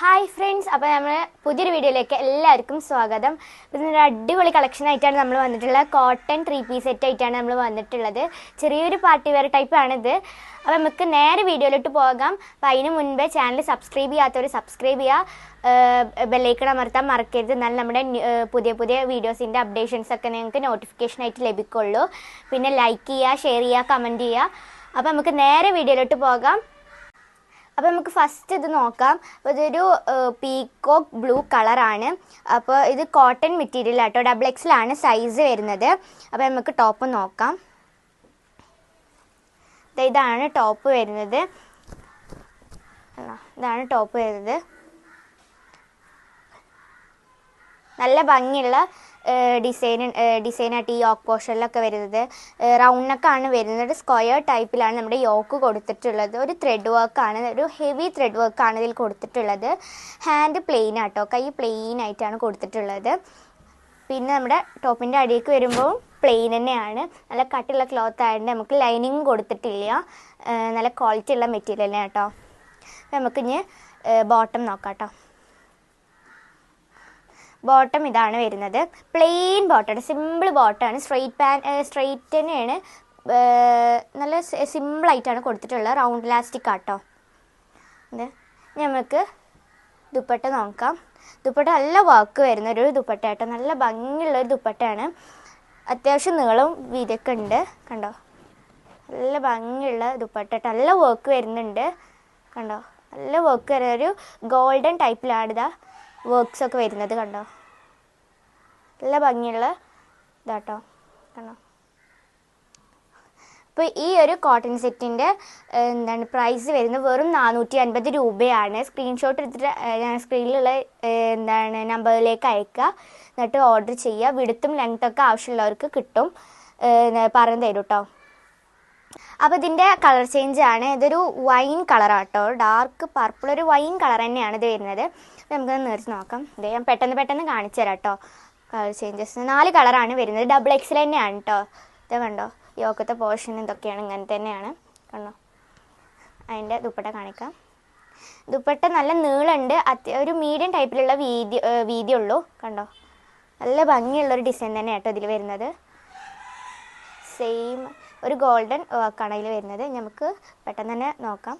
Hi friends അപ്പോൾ നമ്മൾ പുതിയൊരു വീഡിയോയിലേക്ക് എല്ലാവർക്കും സ്വാഗതം. ഇതൊരു അടിപൊളി കളക്ഷൻ ആയിട്ടാണ് നമ്മൾ വന്നിട്ടുള്ളത്. കോട്ടൺ ത്രീ പീസ് സെറ്റ് ആയിട്ടാണ് നമ്മൾ വന്നിട്ടുള്ളത്. ചെറിയൊരു പാർട്ടി വെയർ ടൈപ്പ് ആണിത്. അപ്പോൾ നമുക്ക് നേരെ വീഡിയോയിലോട്ട് പോകാം. അപ്പോൾ അതിന് മുൻപേ ചാനൽ സബ്സ്ക്രൈബ് ചെയ്യാത്തവർ സബ്സ്ക്രൈബ് ചെയ്യുക ബെല്ലൈക്കൺ അമർത്താൻ മറക്കരുത്. എന്നാൽ നമ്മുടെ പുതിയ പുതിയ വീഡിയോസിന്റെ അപ്ഡേഷൻസ് ഒക്കെ നിങ്ങൾക്ക് നോട്ടിഫിക്കേഷൻ ആയിട്ട് ലഭിക്കുള്ളൂ. പിന്നെ ലൈക്ക് ചെയ്യുക ഷെയർ ചെയ്യുക കമന്റ് ചെയ്യുക അപ്പോൾ നമുക്ക് നേരെ വീഡിയോയിലോട്ട് പോകാം. അപ്പോൾ നമുക്ക് ഫസ്റ്റ് ഇത് നോക്കാം. അപ്പോൾ ഇതൊരു പീക്കോക്ക് ബ്ലൂ കളറാണ് അപ്പോൾ ഇത് കോട്ടൺ മെറ്റീരിയൽ ആട്ടോ. ഡബിൾ എക്സിലാണ് സൈസ് വരുന്നത്. അപ്പോൾ നമുക്ക് ടോപ്പ് നോക്കാം. ഇതാണ് ടോപ്പ് വരുന്നത്. ഇതാണ് ടോപ്പ് വരുന്നത്. നല്ല ഭംഗിയുള്ള ഡിസൈൻ ഡിസൈനായിട്ട് ഈ യോക്ക് പോർഷനിലൊക്കെ വരുന്നത്. റൗണ്ട് ആണ് വരുന്നത്. സ്ക്വയർ ടൈപ്പിലാണ് നമ്മുടെ യോക്ക് കൊടുത്തിട്ടുള്ളത്. ഒരു ത്രെഡ് വർക്കാണ് ഒരു ഹെവി ത്രെഡ് വർക്കാണ് ഇതിൽ കൊടുത്തിട്ടുള്ളത്. ഹാൻഡ് പ്ലെയിൻ ആട്ടോ. കൈ പ്ലെയിൻ ആയിട്ടാണ് കൊടുത്തിട്ടുള്ളത്. പിന്നെ നമ്മുടെ ടോപ്പിന്റെ അടിയിലേക്ക് വരുമ്പോൾ പ്ലെയിൻ തന്നെയാണ്. നല്ല കട്ടിയുള്ള ക്ലോത്ത് ആയതുകൊണ്ട് നമുക്ക് ലൈനിങ് കൊടുത്തിട്ടില്ല. നല്ല ക്വാളിറ്റി ഉള്ള മെറ്റീരിയൽ തന്നെ കേട്ടോ നമുക്ക് ഇനി ബോട്ടം നോക്കാം കേട്ടോ ബോട്ടം ഇതാണ് വരുന്നത്. പ്ലെയിൻ ബോട്ടമാണ് സിമ്പിൾ ബോട്ടാണ് സ്ട്രെയിറ്റ് പാൻ സ്ട്രെയിറ്റ് തന്നെയാണ്. നല്ല സിമ്പിളായിട്ടാണ് കൊടുത്തിട്ടുള്ളത്. റൗണ്ട് ഇലാസ്റ്റിക് ആട്ടോ. ഇത് നമുക്ക് ദുപ്പട്ട നോക്കാം. ദുപ്പട്ട നല്ല വർക്ക് വരുന്ന ഒരു ദുപ്പട്ട കേട്ടോ നല്ല ഭംഗിയുള്ള ഒരു ദുപ്പട്ടയാണ്. അത്യാവശ്യം നീളവും വീതിയൊക്കെ ഉണ്ട് കണ്ടോ? നല്ല ഭംഗിയുള്ള ദുപ്പട്ട ട്ടോ. നല്ല വർക്ക് വരുന്നുണ്ട്. കണ്ടോ? നല്ല വർക്ക് വരുന്ന ഒരു ഗോൾഡൻ ടൈപ്പിലാണ് ഇതാ. വർക്ക്സ് ഒക്കെ വരുന്നത് കണ്ടോ? നല്ല ഭംഗിയുള്ള ഇതാട്ടോ കണ്ടോ? അപ്പോൾ ഈ ഒരു കോട്ടൺ സെറ്റിന്റെ എന്താണ് പ്രൈസ് വരുന്നത് വെറും നാനൂറ്റി അൻപത് രൂപയാണ്. സ്ക്രീൻഷോട്ട് എടുത്തിട്ട് ഞാൻ സ്ക്രീനിലുള്ള എന്താണ് നമ്പറിലേക്ക് അയക്കുക എന്നിട്ട് ഓർഡർ ചെയ്യുക. വിടുത്തും ലെങ്ത്തൊക്കെ ആവശ്യമുള്ളവർക്ക് കിട്ടും. പറഞ്ഞു തരും കേട്ടോ അപ്പോൾ ഇതിന്റെ കളർ ചേഞ്ച് ആണ്. ഇതൊരു വൈൻ കളറാട്ടോ ഡാർക്ക് പർപ്പിൾ ഒരു വൈൻ കളർ തന്നെയാണ് ഇത് വരുന്നത്. അപ്പോൾ നേരിച്ച് നോക്കാം. ഇതേ ഞാൻ പെട്ടെന്ന് പെട്ടെന്ന് കാണിച്ചു തരാം കേട്ടോ കളർ ചേഞ്ചസ് നാല് കളറാണ് വരുന്നത്. ഡബിൾ എക്സിൽ തന്നെയാണ് കേട്ടോ ഇത് കണ്ടോ? യോക്കത്തെ പോർഷൻ ഇതൊക്കെയാണ്. ഇങ്ങനെ തന്നെയാണ്. കണ്ടോ? അതിന്റെ ദുപ്പട്ട കാണിക്കാം. ദുപ്പട്ട നല്ല നീളമുണ്ട്. അത്യ ഒരു മീഡിയം ടൈപ്പിലുള്ള വീതി വീതി വീതിയുള്ളൂ. കണ്ടോ? നല്ല ഭംഗിയുള്ളൊരു ഡിസൈൻ തന്നെ കേട്ടോ ഇതിൽ വരുന്നത്. സെയിം ഒരു ഗോൾഡൻ വർക്കാണ് അതിൽ വരുന്നത്. നമുക്ക് പെട്ടെന്ന് തന്നെ നോക്കാം.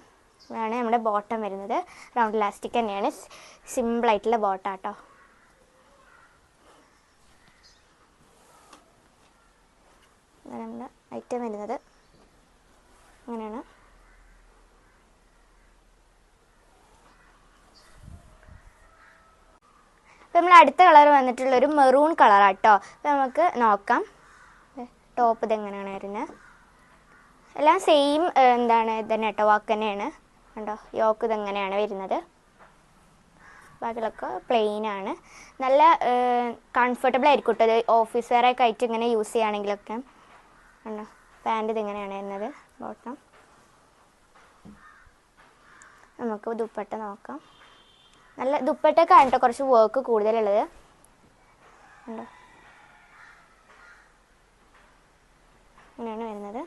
ഇതാണ് നമ്മുടെ ബോട്ടം വരുന്നത്. റൗണ്ട് ഇലാസ്റ്റിക് തന്നെയാണ്. സിമ്പിളായിട്ടുള്ള ബോട്ടാട്ടോ ഇതാണ് നമ്മുടെ ഐറ്റം വരുന്നത്. അങ്ങനെയാണ്. ഇപ്പം നമ്മൾ അടുത്ത കളർ വന്നിട്ടുള്ള ഒരു മെറൂൺ കളറാട്ടോ അപ്പം നമുക്ക് നോക്കാം. ടോപ്പ് ഇതെങ്ങനെയാണ് വരുന്നത്? എല്ലാം സെയിം എന്താണ് ഇതന്നെ കേട്ടോ വാക്ക് തന്നെയാണ്. കണ്ടോ? യോക്ക് ഇതെങ്ങനെയാണ് വരുന്നത്? ബാക്കിലൊക്കെ പ്ലെയിൻ ആണ്. നല്ല കംഫർട്ടബിൾ ആയിരിക്കും കേട്ടോ ഇത്. ഓഫീസറൊക്കെ ആയിട്ട് ഇങ്ങനെ യൂസ് ചെയ്യുകയാണെങ്കിലൊക്കെ. കണ്ടോ? പാന്റ് ഇതെങ്ങനെയാണ് വരുന്നത്? ബോട്ടം നമുക്ക് ദുപ്പട്ട നോക്കാം. നല്ല ദുപ്പട്ടൊക്കെ ആണ് കേട്ടോ കുറച്ച് വർക്ക് കൂടുതലുള്ളത്. കണ്ടോ? ഇങ്ങനെയാണ് വരുന്നത്.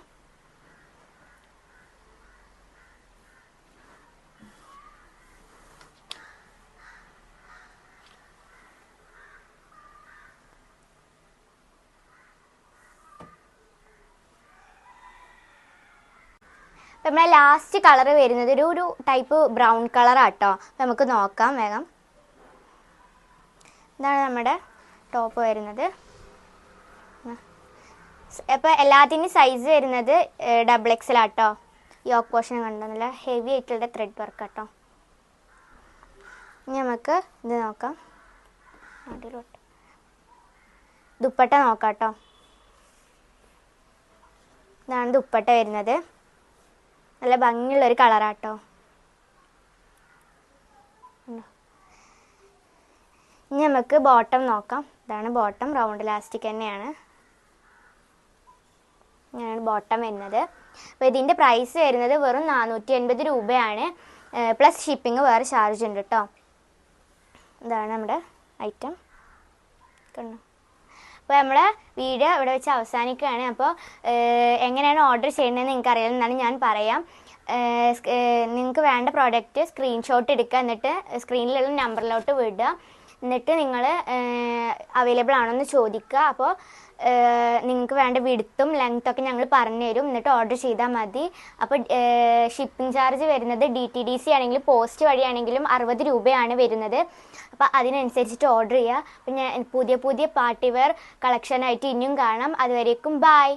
നമ്മളെ ലാസ്റ്റ് കളർ വരുന്നത് ഒരു ഒരു ടൈപ്പ് ബ്രൗൺ കളറാട്ടോ നമുക്ക് നോക്കാം വേഗം. ഇതാണ് നമ്മുടെ ടോപ്പ് വരുന്നത്. അപ്പോൾ എല്ലാത്തിന്റെയും സൈസ് വരുന്നത് ഡബിൾ എക്സലാട്ടോ യോക്ക് പോർഷൻ കണ്ടോ? നല്ല ഹെവി ആയിട്ടുള്ള ത്രെഡ് വർക്ക് ആട്ടോ. ഇനി നമുക്ക് ഇത് നോക്കാം. ദുപ്പട്ട നോക്കാം കേട്ടോ. ഇതാണ് ദുപ്പട്ട വരുന്നത്. നല്ല ഭംഗിയുള്ള ഒരു കളറാട്ടോ? ഇനി നമുക്ക് ബോട്ടം നോക്കാം. ഇതാണ് ബോട്ടം റൗണ്ട് ഇലാസ്റ്റിക് തന്നെയാണ്. ഇങ്ങനെയാണ് ബോട്ടം വരുന്നത്. അപ്പോൾ ഇതിന്റെ പ്രൈസ് വരുന്നത് വെറും നാനൂറ്റി എൺപത് രൂപയാണ് പ്ലസ് ഷിപ്പിംഗ് വേറെ ചാർജ് ഉണ്ട് കേട്ടോ. ഇതാണ് നമ്മുടെ ഐറ്റം. കണ്ടോ? അപ്പോൾ നമ്മളെ വീഡിയോ ഇവിടെ വെച്ച് അവസാനിക്കുകയാണ്. അപ്പോൾ എങ്ങനെയാണ് ഓർഡർ ചെയ്യുന്നതെന്ന് നിങ്ങൾക്ക് അറിയാമെന്നാണ് ഞാൻ പറയാം. നിങ്ങൾക്ക് വേണ്ട പ്രോഡക്റ്റ് സ്ക്രീൻഷോട്ട് എടുക്കുക എന്നിട്ട് സ്ക്രീനിലുള്ള നമ്പറിലോട്ട് വിടുക. എന്നിട്ട് നിങ്ങൾ അവൈലബിൾ ആണോ എന്ന് ചോദിക്കുക അപ്പോൾ നിങ്ങൾക്ക് വേണ്ട വിടുത്തും ലെങ്ത്തൊക്കെ ഞങ്ങൾ പറഞ്ഞു തരും. എന്നിട്ട് ഓർഡർ ചെയ്താൽ മതി. അപ്പോൾ ഷിപ്പിംഗ് ചാർജ് വരുന്നത് ഡി ടി ഡി സി ആണെങ്കിലും പോസ്റ്റ് വഴിയാണെങ്കിലും അറുപത് രൂപയാണ് വരുന്നത്. അപ്പോൾ അതിനനുസരിച്ചിട്ട് ഓർഡർ ചെയ്യുക പിന്നെ പുതിയ പുതിയ പാർട്ടി വെയർ കളക്ഷനായിട്ട് ഇനിയും കാണാം. അതുവരേക്കും ബായ്